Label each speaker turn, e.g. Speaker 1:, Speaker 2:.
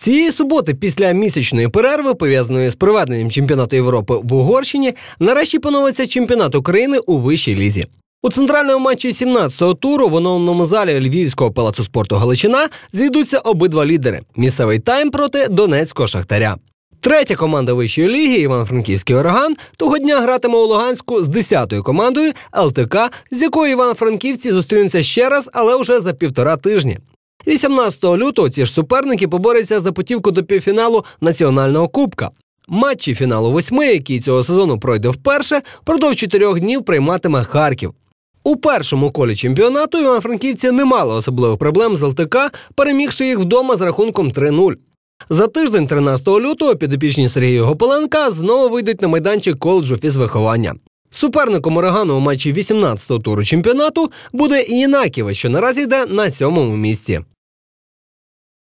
Speaker 1: Цієї суботи, після місячної перерви, пов'язаної з проведенням чемпіонату Європи в Угорщині, нарешті поновиться чемпіонат України у вищій лізі. У центральному матчі 17-го туру в оновленому залі Львівського палацу спорту Галичина зійдуться обидва лідери: місцевий тайм проти Донецького шахтаря. Третя команда вищої ліги Івано-Франківський Ореган того дня гратиме у Луганську з 10-ю командою ЛТК, з якою Івано-Франківці зустрінуться ще раз, але вже за півтора тижні. 18 лютого ці ж суперники поборються за путівку до півфіналу національного кубка. Матчі фіналу восьми, який цього сезону пройде вперше, впродовж чотирьох днів прийматиме Харків. У першому колі чемпіонату івано-франківці не мали особливих проблем з ЛТК, перемігши їх вдома з рахунком 3-0. За тиждень, 13 лютого, підопічні Сергія Гопеленка знову вийдуть на майданчик коледжу фізвиховання. Суперником Урагану у матчі 18-го туру чемпіонату буде Інаківе, що наразі йде на сьомому місці.